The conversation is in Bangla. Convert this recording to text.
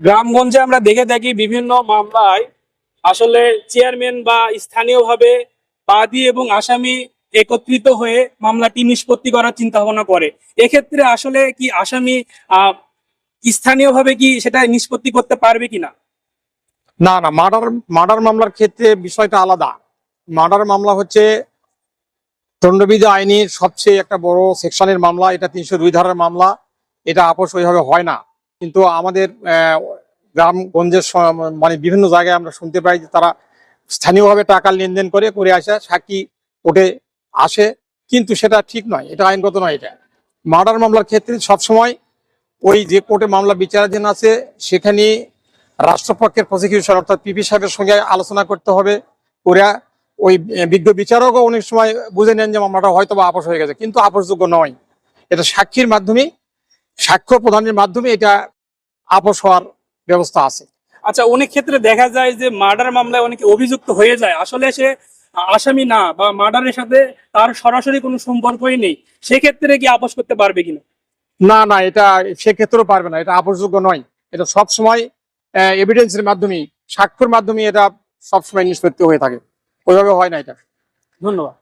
গ্রামগঞ্জে আমরা দেখে থাকি বিভিন্ন মামলায় আসলে চেয়ারম্যান বা স্থানীয়ভাবে বাদী এবং আসামি একত্রিত হয়ে মামলাটি নিষ্পত্তি করার চিন্তা ভাবনা করে। এক্ষেত্রে আসলে কি আসামি স্থানীয়ভাবে কি সেটা নিষ্পত্তি করতে পারবে কিনা? না না, মার্ডার মার্ডার মামলার ক্ষেত্রে বিষয়টা আলাদা। মার্ডার মামলা হচ্ছে দণ্ডবিধি আইনের সবচেয়ে একটা বড় সেকশনের মামলা, এটা তিনশো দুই ধারার মামলা। এটা আপোষ ওইভাবে হয় না। কিন্তু আমাদের গ্রামগঞ্জের মানে বিভিন্ন জায়গায় আমরা শুনতে পাই যে তারা স্থানীয়ভাবে টাকা লেনদেন করে করে আসে, সাক্ষী কোর্টে আসে, কিন্তু সেটা ঠিক নয়, এটা আইনগত নয় এটা। মার্ডার মামলার ক্ষেত্রে সবসময় ওই যে কোর্টে মামলা বিচারাধীন আছে, সেখানে রাষ্ট্রপক্ষের প্রসিকিউশন অর্থাৎ পিপি সাহেবের সঙ্গে আলোচনা করতে হবে, ওরা ওই বিজ্ঞ বিচারকও অনেক সময় বুঝে নেন যে মামলাটা হয়তো বা আপোষ হয়ে গেছে, কিন্তু আপোষযোগ্য নয়। এটা সাক্ষীর মাধ্যমে সাক্ষ্য প্রদানের মাধ্যমে এটা আপোষ হওয়ার ব্যবস্থা আছে। আচ্ছা অনেক ক্ষেত্রে দেখা যায় যে মার্ডার মামলায় অনেকে অভিযুক্ত হয়ে যায়। আসলে সে আসামি না বা মার্ডারের সাথে তার সরাসরি কোনো সম্পর্কই নেই। সেক্ষেত্রে কি আপোষ করতে পারবে কিনা? না না এটা সেক্ষেত্রেও পারবে না। এটা আপোষযোগ্য নয়। এটা সব সময় এভিডেন্সের মাধ্যমে সাক্ষ্যের মাধ্যমে এটা সবসময় নিষ্পত্তি হয়ে থাকে। ওইভাবে হয় না এটা। ধন্যবাদ।